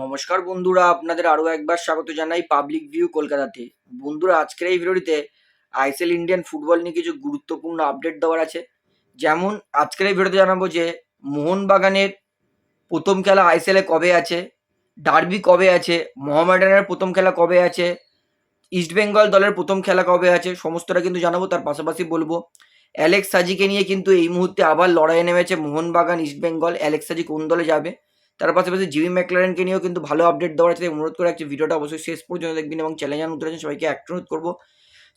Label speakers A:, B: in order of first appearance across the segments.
A: নমস্কার বন্ধুরা, আপনাদের আরও একবার স্বাগত জানাই পাবলিক ভিউ কলকাতাতে। বন্ধুরা, আজকের এই ভিডিওটিতে আইসেল ইন্ডিয়ান ফুটবল নিয়ে কিছু গুরুত্বপূর্ণ আপডেট দেওয়ার আছে। যেমন, আজকের এই ভিডিওতে জানাব যে, মোহনবাগানের প্রথম খেলা আইসেলে কবে আছে? ডার্বি কবে আছে? মোহামেডানের প্রথম খেলা কবে আছে? ইস্টবেঙ্গল দলের প্রথম খেলা কবে আছে? সমস্তটা কিন্তু জানাব, তার পাশাপাশি বলব অ্যালেক্স সাজিকে নিয়ে কিন্তু এই মুহূর্তে আবার লড়াইয়ে নেমেছে মোহনবাগান ইস্টবেঙ্গল অ্যালেক্স সাজি কোন দলে যাবে? তার পাশাপাশি জিমি ম্যাকলারেনকে নিয়েও কিন্তু ভালো আপডেট দেওয়ার আছে। অনুরোধ করে রাখছি, ভিডিওটা অবশ্যই শেষ পর্যন্ত দেখবেন এবং চ্যানেল জানান উত্তর সবাইকে একটা অনুরোধ করব,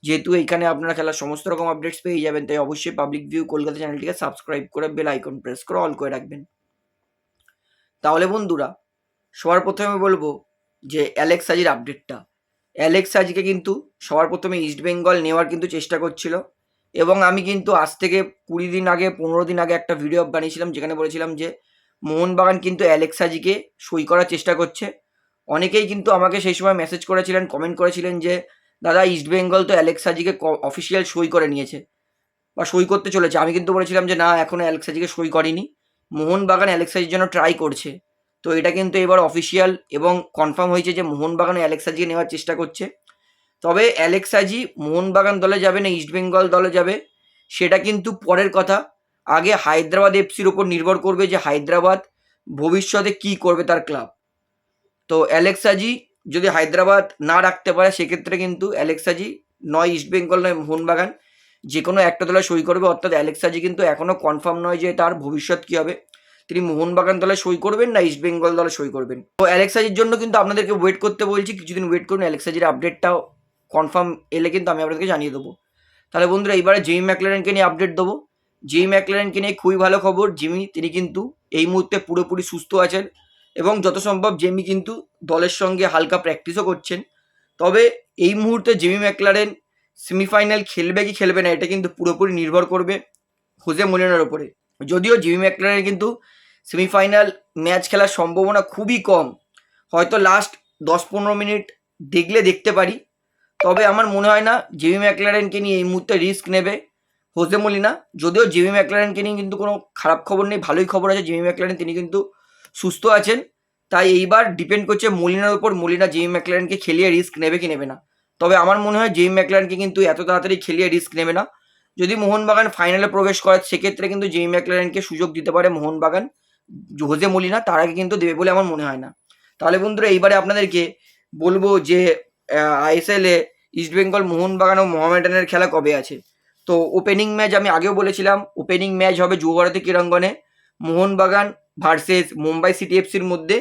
A: যেহেতু এইখানে আপনারা খেলার সমস্ত রকম আপডেটস পেয়ে যাবেন, তাই অবশ্যই পাবলিক ভিউ কলকাতা চ্যানেলটিকে সাবস্ক্রাইব করে বেল আইকন প্রেস করে অল করে রাখবেন। তাহলে বন্ধুরা, সবার প্রথমে বলব যে অ্যালেক্স সাজির আপডেটটা অ্যালেক্স সাজিকে কিন্তু সবার প্রথমে ইস্ট বেঙ্গল নেওয়ার কিন্তু চেষ্টা করছিল এবং আমি কিন্তু আজ থেকে কুড়ি দিন আগে, পনেরো দিন আগে একটা ভিডিও বানিয়েছিলাম, যেখানে বলেছিলাম যে মোহনবাগান কিন্তু অ্যালেক্সাজিকে সই করার চেষ্টা করছে। অনেকেই কিন্তু আমাকে সেই সময় মেসেজ করেছিলেন কমেন্ট করেছিলেন যে, দাদা ইস্ট বেঙ্গল তো অ্যালেক্সাজিকে অফিসিয়াল সই করে নিয়েছে বা সই করতে চলেছে। আমি কিন্তু বলেছিলাম যে, না এখনও অ্যালেক্সাজিকে সই করেনি। মোহনবাগান অ্যালেক্সাজির জন্য ট্রাই করছে। তো এটা কিন্তু এবার অফিসিয়াল এবং কনফার্ম হয়েছে যে, মোহনবাগান অ্যালেক্সাজিকে নেওয়ার চেষ্টা করছে। তবে অ্যালেক্সাজি মোহনবাগান দলে যাবে না ইস্ট বেঙ্গল দলে যাবে, সেটা কিন্তু পরের কথা। আগে হায়দ্রাবাদ এফসির ওপর নির্ভর করবে যে হায়দ্রাবাদ ভবিষ্যতে কি করবে তার ক্লাব। তো অ্যালেক্সাজি যদি হায়দ্রাবাদ না রাখতে পারে, সেক্ষেত্রে কিন্তু অ্যালেক্সাজি নয় ইস্টবেঙ্গল নয়, মোহনবাগান যে কোনো একটা দলে সই করবে। অর্থাৎ অ্যালেক্সাজি কিন্তু এখনও কনফার্ম নয় যে তার ভবিষ্যৎ কী হবে। তিনি মোহনবাগান দলে সই করবেন না ইস্টবেঙ্গল দলে সই করবেন। তো অ্যালেক্সাজির জন্য কিন্তু আপনাদেরকে ওয়েট করতে বলছি। কিছুদিন ওয়েট করুন অ্যালেক্সাজির আপডেটটাও কনফার্ম এলে কিন্তু আমি আপনাদেরকে জানিয়ে দেবো। তাহলে বন্ধুরা, এইবারে জিমি ম্যাকলারেনকে নিয়ে আপডেট দেবো। জিমি ম্যাকলারেনকে নিয়ে খুবই ভালো খবর। জিমি তিনি কিন্তু এই মুহূর্তে পুরোপুরি সুস্থ আছেন এবং যত সম্ভব জেমি কিন্তু দলের সঙ্গে হালকা প্র্যাকটিসও করছেন। তবে এই মুহূর্তে জিমি ম্যাকলারেন সেমিফাইনাল খেলবে কি খেলবে না, এটা কিন্তু পুরোপুরি নির্ভর করবে হোজে মোলিনার ওপরে যদিও জিমি ম্যাকলারেন কিন্তু সেমিফাইনাল ম্যাচ খেলার সম্ভাবনা খুবই কম। হয়তো লাস্ট দশ পনেরো মিনিট দেখলে দেখতে পারি। তবে আমার মনে হয় না জিমি ম্যাকলারেনকে নিয়ে এই মুহূর্তে রিস্ক নেবে। হোসে মলিনা, যদিও জিমি ম্যাকলারেনকে নিয়ে কিন্তু কোনো খারাপ খবর নেই, ভালোই খবর আছে জিমি ম্যাকলারেন, তিনি কিন্তু সুস্থ আছেন। তাই এইবার ডিপেন্ড করছে মলিনার উপর, মলিনা জিমি ম্যাকলারেনকে খেলিয়ে রিস্ক নেবে কি নেবে না। তবে আমার মনে হয় জিমি ম্যাকলারেনকে কিন্তু এত তাড়াতাড়ি খেলিয়ে রিস্ক নেবে না। যদি মোহনবাগান ফাইনালে প্রবেশ করে, সেক্ষেত্রে কিন্তু জিমি ম্যাকলারেনকে সুযোগ দিতে পারে মোহনবাগান হোজে মলিনা, তার আগে কিন্তু দেবে বলে আমার মনে হয় না। তাহলে বন্ধুরা, এইবারে আপনাদেরকে বলব যে আইএসএলে ইস্টবেঙ্গল মোহনবাগান ও মোহামেডানের খেলা কবে আছে? তো ওপেনিং ম্যাচ আমি আগেও বলেছিলাম ওপেনিং ম্যাচ হবে যুবভারতী ক্রীড়াঙ্গনে, মোহনবাগান ভার্সেস মুম্বাই সিটি এফসির মধ্যে,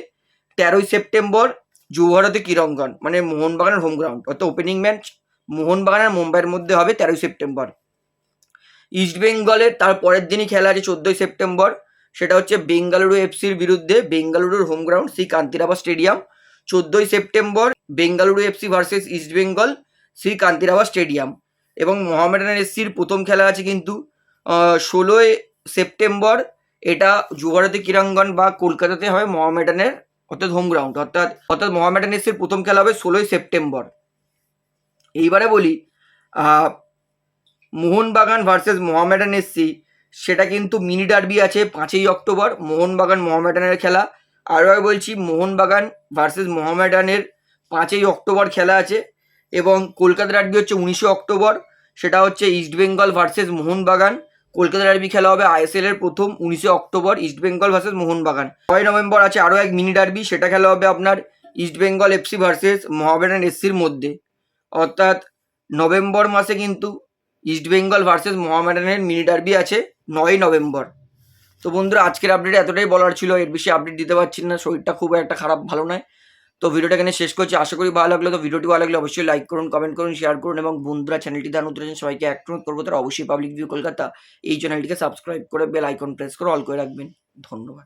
A: তেরোই সেপ্টেম্বর যুবভারতী ক্রীড়াঙ্গন মানে মোহনবাগানের হোম গ্রাউন্ড অর্থাৎ ওপেনিং ম্যাচ মোহনবাগান আর মুম্বাইয়ের মধ্যে হবে তেরোই সেপ্টেম্বর। ইস্টবেঙ্গলের তার পরের দিনই খেলা আছে চোদ্দোই সেপ্টেম্বর, সেটা হচ্ছে বেঙ্গালুরু এফসির বিরুদ্ধে বেঙ্গালুরুর home ground Sree Kanteerava stadium চোদ্দোই September Bengaluru FC versus East Bengal Sree Kanteerava stadium এবং মোহামেডান এসসির প্রথম খেলা আছে কিন্তু ষোলোই সেপ্টেম্বর এটা যুবভারতী ক্রীড়াঙ্গন বা কলকাতাতে হবে মোহামেডানের অর্থাৎ হোম গ্রাউন্ড অর্থাৎ অর্থাৎ মোহামেডান এসসির প্রথম খেলা হবে ষোলোই সেপ্টেম্বর। এইবারে বলি মোহনবাগান ভার্সেস মোহামেডান এসসি সেটা কিন্তু মিনি ডার্বি আছে পাঁচই অক্টোবর, মোহনবাগান মোহামেডানের খেলা। আরও বলছি, মোহনবাগান ভার্সেস মোহামেডানের পাঁচই অক্টোবর খেলা আছে এবং কলকাতা ডার্বি হচ্ছে উনিশে অক্টোবর, সেটা হচ্ছে ইস্টবেঙ্গল ভার্সেস মোহনবাগান। কলকাতা ডার্বি খেলা হবে আইএসএল এর প্রথম, উনিশে অক্টোবর ইস্টবেঙ্গল ভার্সেস মোহনবাগান। ছয় নভেম্বর আছে আরও এক মিনি ডার্বি সেটা খেলা হবে আপনার ইস্টবেঙ্গল এফসি ভার্সেস মোহামেডান এসসির মধ্যে। অর্থাৎ নভেম্বর মাসে কিন্তু ইস্টবেঙ্গল ভার্সেস মোহামেডানের মিনি ডার্বি আছে নয় নভেম্বর। তো বন্ধুরা, আজকের আপডেট এতটাই বলার ছিল, এর বেশি আপডেট দিতে পারছি না, শরীরটা খুব একটা খারাপ, ভালো নয়। তো ভিডিওটা এখানে শেষ করছি। আশা করি ভালো লাগল। তো ভিডিওটি ভালো লাগলে অবশ্যই লাইক করুন কমেন্ট করুন শেয়ার করুন এবং বন্ধুরা চ্যানেলটি দান উত্তরেছেন সবাইকে এক করব। তারা অবশ্যই পাবলিক ভিউ কলকাতা এই চ্যানেলটিকে সাবস্ক্রাইব করে বেল আইকন প্রেস করে অল করে রাখবেন। ধন্যবাদ।